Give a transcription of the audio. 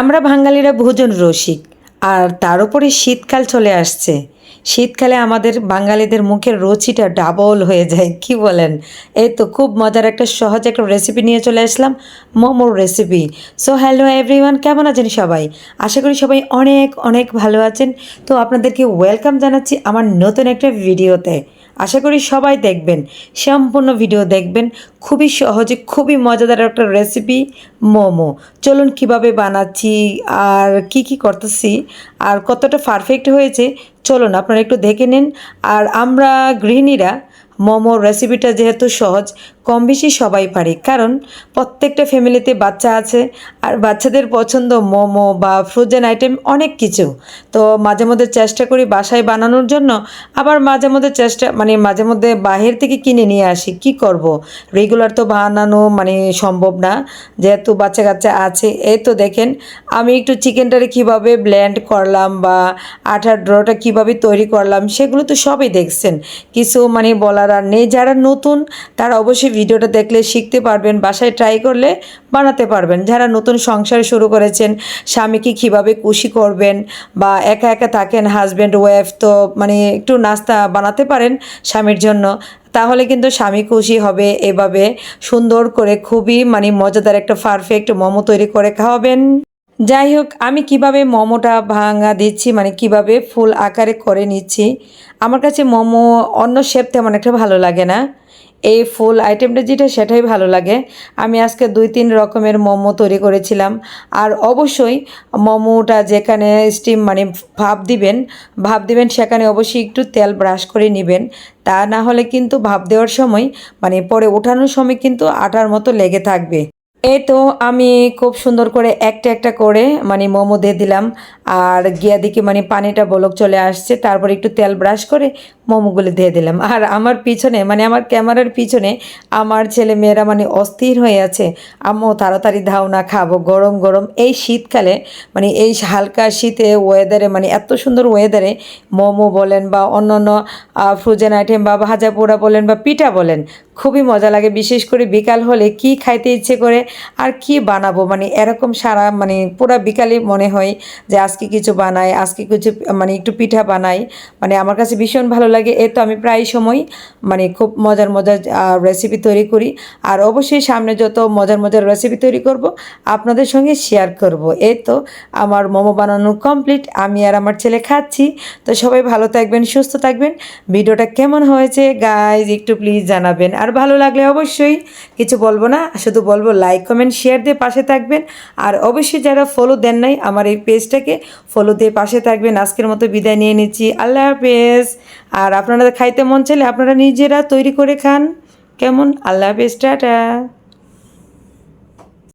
আমরা বাঙালিরা ভোজন রসিক, আর তার উপরে শীতকাল চলে আসছে। শীতকালে আমাদের বাঙালিদের মুখের রুচিটা ডাবল হয়ে যায়, কি বলেন? এই তো খুব মজার একটা সহজ একটা রেসিপি নিয়ে চলে আসলাম, মোমোর রেসিপি সো হ্যালো এভরিওয়ান কেমন আছেন সবাই? আশা করি সবাই অনেক অনেক ভালো আছেন। তো আপনাদেরকে ওয়েলকাম জানাচ্ছি আমার নতুন একটা ভিডিওতে আশা করি সবাই দেখবেন, সম্পূর্ণ ভিডিও দেখবেন। খুবই সহজে, খুবই মজাদার একটা রেসিপি মোমো। চলুন কীভাবে বানাচ্ছি, আর কি কি করতেছি, আর কতটা পারফেক্ট হয়েছে, চলুন আপনারা একটু দেখে নিন। আর আমরা গৃহিণীরা মোমো রেসিপিটা যেহেতু সহজ কম বেশি সবাই পারি। কারণ প্রত্যেকটা ফ্যামিলিতে বাচ্চা আছে, আর বাচ্চাদের পছন্দ মোমো বা ফ্রোজেন আইটেম অনেক কিছু। তো মাঝে মধ্যে চেষ্টা করি বাসায় বানানোর জন্য, আবার মাঝে মধ্যে চেষ্টা মানে মাঝে মধ্যে বাহির থেকে কিনে নিয়ে আসি, কি করব? রেগুলার তো বানানো মানে সম্ভব না, যেহেতু বাচ্চা কাচ্চা আছে। এই তো দেখেন, আমি একটু চিকেনটারে কীভাবে ব্ল্যান্ড করলাম বা আঠার ড্রটা কীভাবে তৈরি করলাম, সেগুলো তো সবই দেখছেন। কিছু মানে বলার আর নেই, যারা নতুন, তারা অবশ্যই ভিডিওটা দেখলে শিখতে পারবেন, বাসায় ট্রাই করলে বানাতে পারবেন। যারা নতুন সংসার শুরু করেছেন, স্বামীকে কীভাবে খুশি করবেন বা একা একা থাকেন হাজব্যান্ড ওয়াইফ তো মানে একটু নাস্তা বানাতে পারেন স্বামীর জন্য, তাহলে কিন্তু স্বামী খুশি হবে। এভাবে সুন্দর করে খুবই মানে মজাদার একটা পারফেক্ট মোমো তৈরি করে খাওয়াবেন। যাই হোক আমি কীভাবে মোমোটা ভাঙা দিচ্ছি মানে কীভাবে ফুল আকারে করে নিচ্ছি, আমার কাছে মোমো অন্য শেপ তেমন একটা ভালো লাগে না। এই ফুল আইটেমটা যেটা, সেটাই ভালো লাগে। আমি আজকে দুই তিন রকমের মোমো তৈরি করেছিলাম। আর অবশ্যই মোমোটা যেখানে স্টিম মানে ভাপ দিবেন ভাপ দিবেন, সেখানে অবশ্যই একটু তেল ব্রাশ করে নেবেন। তা না হলে কিন্তু ভাপ দেওয়ার সময় মানে পরে ওঠানোর সময় কিন্তু আটার মতো লেগে থাকবে। এই তো আমি খুব সুন্দর করে একটা একটা করে মানে মোমো দিয়ে দিলাম। আর গিয়া দিকে মানে পানিটা বলক চলে আসছে, তারপর একটু তেল ব্রাশ করে মোমোগুলো দিয়ে দিলাম। আর আমার পিছনে মানে আমার ক্যামেরার পিছনে আমার ছেলে মেয়েরা মানে অস্থির হয়ে আছে। আম্মু, তাড়াতাড়ি ধাও না, খাব। গরম গরম এই শীতকালে মানে এই হালকা শীতে ওয়েদারে মানে এত সুন্দর ওয়েদারে মোমো বলেন বা অন্য অন্য ফ্রোজেন আইটেম বা ভাজা পোড়া বলেন বা পিঠা বলেন খুবই মজা লাগে, বিশেষ করে বিকাল হলে কি খাইতে ইচ্ছে করে আর কি বানাবো? মানে এরকম সারা মানে পুরা বিকালে মনে হয় যে আজকে কিছু বানাই, আজকে কিছু মানে একটু পিঠা বানাই। মানে আমার কাছে ভীষণ ভালো লাগে এ তো আমি প্রায় সময় মানে খুব মজার মজার রেসিপি তৈরি করি। আর অবশ্যই সামনে যত মজার মজার রেসিপি তৈরি করব, আপনাদের সঙ্গে শেয়ার করব। এ তো আমার মোমো বানানো কমপ্লিট আমি আর আমার ছেলে খাচ্ছি। তো সবাই ভালো থাকবেন, সুস্থ থাকবেন। ভিডিওটা কেমন হয়েছে? গাইজ একটু প্লিজ জানাবেন। আর ভালো লাগলে অবশ্যই কিছু বলব না, শুধু বলব লাইক কমেন্ট শেয়ার দিয়ে পাশে থাকবেন। আর অবশ্যই যারা ফলো দেন নাই, আমার এই পেজটাকে ফলো দিয়ে পাশে থাকবেন। আজকের মতো বিদায় নিয়ে নিচ্ছি। আল্লাহ হাফেজ। আর আপনারা খাইতে মন চাইলে আপনারা নিজেরা তৈরি করে খান। কেমন? আল্লাহ হাফেজ। টাটা।